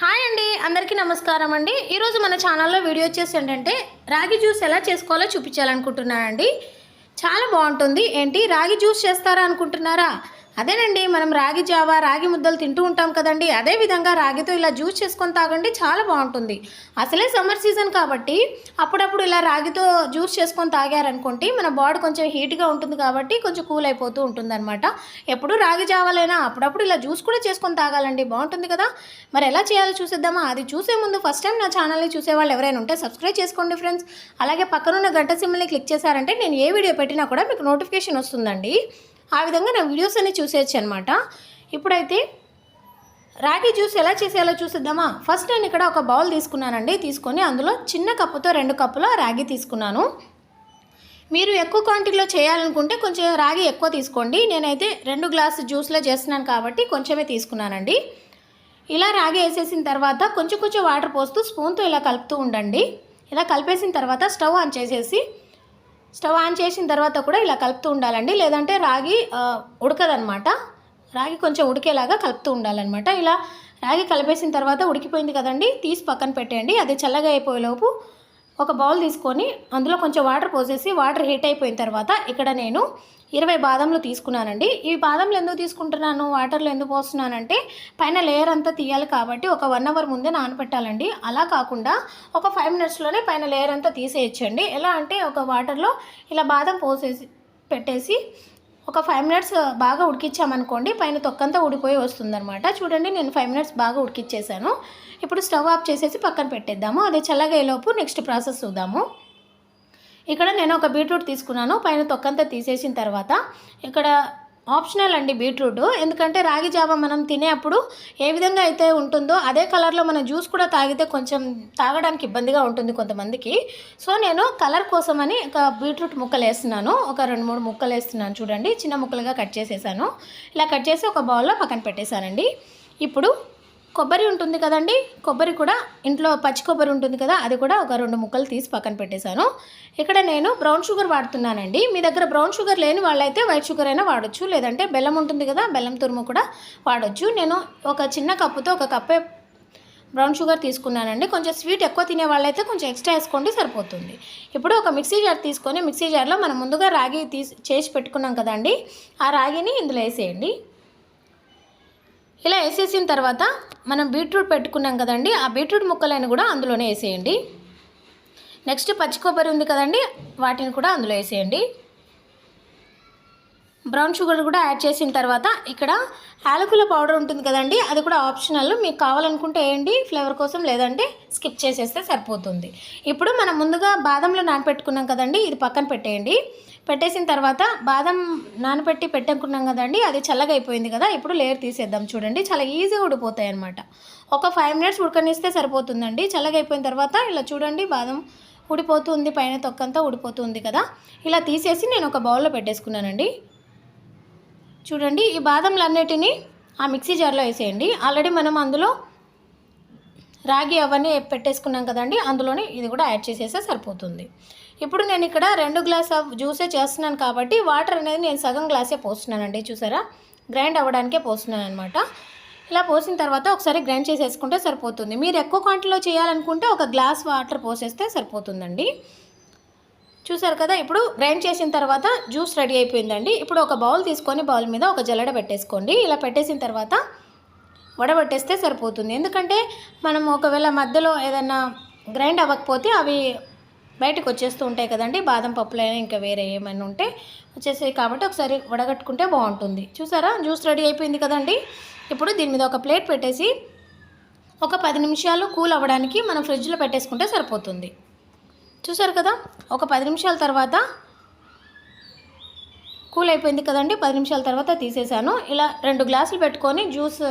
Hi అండి అందరికీ నమస్కారం అండి. ఈరోజు మన ఛానల్లో వీడియో వచ్చేసి ఏంటంటే రాగి జ్యూస్ ఎలా చేసుకోవాలో చూపించాలనుకుంటున్నానండి. చాలా బాగుంటుంది. ఏంటి రాగి జ్యూస్ చేస్తారా అనుకుంటున్నారా? అదేనండి మనం రాగి జావా రాగి ముద్దలు తింటూ ఉంటాం కదండి. అదే విధంగా రాగితో ఇలా జ్యూస్ చేసుకొని తాగండి చాలా బాగుంటుంది. అసలే సమ్మర్ సీజన్ కాబట్టి అప్పుడప్పుడు ఇలా రాగితో జ్యూస్ చేసుకొని తాగారనుకోండి మన బాడీ కొంచెం హీట్గా ఉంటుంది కాబట్టి కొంచెం కూల్ అయిపోతూ ఉంటుంది అనమాట ఎప్పుడు రాగి జావాలైనా అప్పుడప్పుడు ఇలా జ్యూస్ కూడా చేసుకొని తాగాలండి బాగుంటుంది కదా. మరి ఎలా చేయాలో చూసేద్దామా? అది చూసే ముందు ఫస్ట్ టైం నా ఛానల్ని చూసే వాళ్ళు ఎవరైనా ఉంటే సబ్స్క్రైబ్ చేసుకోండి ఫ్రెండ్స్. అలాగే పక్కనున్న గంట సిమ్మల్ని క్లిక్ చేశారంటే నేను ఏ వీడియో పెట్టినా కూడా మీకు నోటిఫికేషన్ వస్తుందండి. ఆ విధంగా నా వీడియోస్ అన్నీ చూసేయచ్చు అనమాట ఇప్పుడైతే రాగి జ్యూస్ ఎలా చేసేయాలో చూసిద్దామా? ఫస్ట్ నేను ఇక్కడ ఒక బౌల్ తీసుకున్నానండి. తీసుకొని అందులో చిన్న కప్పుతో రెండు కప్పుల రాగి తీసుకున్నాను. మీరు ఎక్కువ క్వాంటిటీలో చేయాలనుకుంటే కొంచెం రాగి ఎక్కువ తీసుకోండి. నేనైతే రెండు గ్లాసు జ్యూస్లో చేస్తున్నాను కాబట్టి కొంచెమే తీసుకున్నానండి. ఇలా రాగి వేసేసిన తర్వాత కొంచెం కొంచెం వాటర్ పోస్తూ స్పూన్తో ఇలా కలుపుతూ ఉండండి. ఇలా కలిపేసిన తర్వాత స్టవ్ ఆన్ చేసేసి స్టవ్ ఆన్ చేసిన తర్వాత కూడా ఇలా కలుపుతూ ఉండాలండి. లేదంటే రాగి ఉడకదనమాట రాగి కొంచెం ఉడికేలాగా కలుపుతూ ఉండాలన్నమాట. ఇలా రాగి కలిపేసిన తర్వాత ఉడికిపోయింది కదండి తీసి పక్కన పెట్టేయండి. అది చల్లగా అయిపోయేలోపు ఒక బౌల్ తీసుకొని అందులో కొంచెం వాటర్ పోసేసి వాటర్ హీట్ అయిపోయిన తర్వాత ఇక్కడ నేను ఇరవై బాదంలు తీసుకున్నానండి. ఈ బాదంలు ఎందుకు తీసుకుంటున్నాను? వాటర్లో ఎందుకు పోస్తున్నానంటే పైన లేయర్ అంతా తీయాలి కాబట్టి ఒక వన్ అవర్ ముందే నానబెట్టాలండి అలా కాకుండా ఒక ఫైవ్ మినిట్స్లోనే పైన లేయర్ అంతా తీసేయచ్చండి. ఎలా అంటే ఒక వాటర్లో ఇలా బాదం పోసేసి పెట్టేసి ఒక ఫైవ్ మినిట్స్ బాగా ఉడికిచ్చామనుకోండి పైన తొక్కంతా ఊడిపోయి వస్తుందన్నమాట. చూడండి నేను ఫైవ్ మినిట్స్ బాగా ఉడికిచ్చేసాను. ఇప్పుడు స్టవ్ ఆఫ్ చేసేసి పక్కన పెట్టేద్దాము. అదే చల్లగయ్యేలోపు నెక్స్ట్ ప్రాసెస్ చూద్దాము. ఇక్కడ నేను ఒక బీట్రూట్ తీసుకున్నాను. పైన తొక్కంతా తీసేసిన తర్వాత ఇక్కడ ఆప్షనల్ అండి బీట్రూట్. ఎందుకంటే రాగి జావ మనం తినేప్పుడు ఏ విధంగా అయితే ఉంటుందో అదే కలర్లో మనం జ్యూస్ కూడా తాగితే కొంచెం తాగడానికి ఇబ్బందిగా ఉంటుంది కొంతమందికి. సో నేను కలర్ కోసమని ఒక బీట్రూట్ ముక్కలు వేస్తున్నాను. ఒక రెండు మూడు ముక్కలు వేస్తున్నాను చూడండి. చిన్న ముక్కలుగా కట్ చేసేసాను. ఇలా కట్ చేసి ఒక బౌల్లో పక్కన పెట్టేశానండి. ఇప్పుడు కొబ్బరి ఉంటుంది కదండి కొబ్బరి కూడా ఇంట్లో పచ్చి కొబ్బరి ఉంటుంది కదా అది కూడా ఒక రెండు ముక్కలు తీసి పక్కన పెట్టేశాను. ఇక్కడ నేను బ్రౌన్ షుగర్ వాడుతున్నానండి. మీ దగ్గర బ్రౌన్ షుగర్ లేని వాళ్ళైతే వైట్ షుగర్ అయినా వాడొచ్చు లేదంటే బెల్లం ఉంటుంది కదా బెల్లం తురుము కూడా వాడచ్చు. నేను ఒక చిన్న కప్పుతో ఒక కప్పే బ్రౌన్ షుగర్ తీసుకున్నానండి. కొంచెం స్వీట్ ఎక్కువ తినే వాళ్ళైతే కొంచెం ఎక్స్ట్రా వేసుకోండి సరిపోతుంది. ఇప్పుడు ఒక మిక్సీ జార్ తీసుకొని మిక్సీ జార్లో మనం ముందుగా రాగి తీసి చేసి పెట్టుకున్నాం కదండి ఆ రాగిని ఇందులో వేసేయండి. ఇలా వేసేసిన తర్వాత మనం బీట్రూట్ పెట్టుకున్నాం కదండి ఆ బీట్రూట్ ముక్కలను కూడా అందులోనే వేసేయండి. నెక్స్ట్ పచ్చి కొబ్బరి ఉంది కదండి వాటిని కూడా అందులో వేసేయండి. బ్రౌన్ షుగర్ కూడా యాడ్ చేసిన తర్వాత ఇక్కడ యాలకుల పౌడర్ ఉంటుంది కదండి అది కూడా ఆప్షనల్. మీకు కావాలనుకుంటే వేయండి ఫ్లేవర్ కోసం లేదంటే స్కిప్ చేసేస్తే సరిపోతుంది. ఇప్పుడు మనం ముందుగా బాదంలో నానపెట్టుకున్నాం కదండి ఇది పక్కన పెట్టేయండి. పెట్టేసిన తర్వాత బాదం నానపెట్టి పెట్టనుకున్నాం కదండి అది చల్లగా అయిపోయింది కదా ఇప్పుడు లేయర్ తీసేద్దాం చూడండి. చాలా ఈజీగా ఉడిపోతాయి అనమాట ఒక ఫైవ్ మినిట్స్ ఉడకనిస్తే సరిపోతుందండి. చల్లగా అయిపోయిన తర్వాత ఇలా చూడండి బాదం ఉడిపోతుంది పైన తొక్కంతా ఉడిపోతుంది కదా. ఇలా తీసేసి నేను ఒక బౌల్లో పెట్టేసుకున్నానండి. చూడండి ఈ బాదంలన్నిటినీ ఆ మిక్సీ జార్లో వేసేయండి. ఆల్రెడీ మనం అందులో రాగి అవన్నీ పెట్టేసుకున్నాం కదండి అందులోనే ఇది కూడా యాడ్ చేసేస్తే సరిపోతుంది. ఇప్పుడు నేను ఇక్కడ రెండు గ్లాస్ ఆఫ్ జ్యూసే చేస్తున్నాను కాబట్టి వాటర్ అనేది నేను సగం గ్లాసే పోస్తున్నానండి చూసారా? గ్రైండ్ అవ్వడానికే పోస్తున్నాను అనమాట ఇలా పోసిన తర్వాత ఒకసారి గ్రైండ్ చేసేసుకుంటే సరిపోతుంది. మీరు ఎక్కువ క్వాంటిటీలో చేయాలనుకుంటే ఒక గ్లాస్ వాటర్ పోసేస్తే సరిపోతుందండి. చూసారు కదా ఇప్పుడు గ్రైండ్ చేసిన తర్వాత జ్యూస్ రెడీ అయిపోయిందండి. ఇప్పుడు ఒక బౌల్ తీసుకొని బౌల్ మీద ఒక జల్లడ పెట్టేసుకోండి. ఇలా పెట్టేసిన తర్వాత వడబట్టేస్తే సరిపోతుంది. ఎందుకంటే మనం ఒకవేళ మధ్యలో ఏదైనా గ్రైండ్ అవ్వకపోతే అవి బయటకు వచ్చేస్తూ ఉంటాయి కదండి. బాదం పప్పులైనా ఇంకా వేరే ఏమైనా ఉంటే వచ్చేసాయి కాబట్టి ఒకసారి వడగట్టుకుంటే బాగుంటుంది. చూసారా? జ్యూస్ రెడీ అయిపోయింది కదండి. ఇప్పుడు దీని మీద ఒక ప్లేట్ పెట్టేసి ఒక పది నిమిషాలు కూల్ అవ్వడానికి మనం ఫ్రిడ్జ్లో పెట్టేసుకుంటే సరిపోతుంది. చూసారు కదా? ఒక పది నిమిషాల తర్వాత కూల్ అయిపోయింది కదండి. పది నిమిషాల తర్వాత తీసేసాను ఇలా రెండు గ్లాసులు పెట్టుకొని జ్యూస్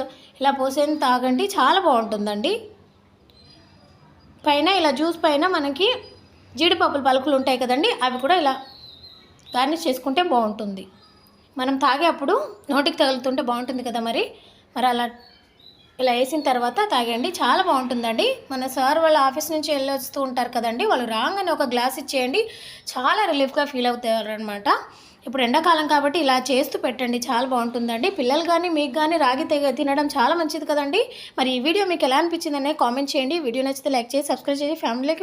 ఇలా పోసేది తాగండి. చాలా బాగుంటుందండి. పైన ఇలా జ్యూస్ పైన మనకి జీడిపప్పుల పలుకులు ఉంటాయి కదండి. అవి కూడా ఇలా గార్నిష్ చేసుకుంటే బాగుంటుంది. మనం తాగేప్పుడు నోటికి తగులుతుంటే బాగుంటుంది కదా మరి? మరి అలా ఇలా వేసిన తర్వాత తాగండి. చాలా బాగుంటుందండి. మన సార్ వాళ్ళ ఆఫీస్ నుంచి వెళ్ళి వస్తూ ఉంటారు కదండి. వాళ్ళు రాగానే ఒక గ్లాస్ ఇచ్చేయండి. చాలా రిలీఫ్గా ఫీల్ అవుతారు అనమాట ఇప్పుడు ఎండాకాలం కాబట్టి ఇలా చేస్తూ పెట్టండి. చాలా బాగుంటుందండి. పిల్లలు కానీ మీకు కానీ రాగి తెగ తినడం చాలా మంచిది కదండి. మరి ఈ వీడియో మీకు ఎలా అనిపించిందనే కామెంట్ చేయండి. వీడియో నచ్చితే లైక్ చేసి సబ్స్క్రైబ్ చేసి ఫ్యామిలీకి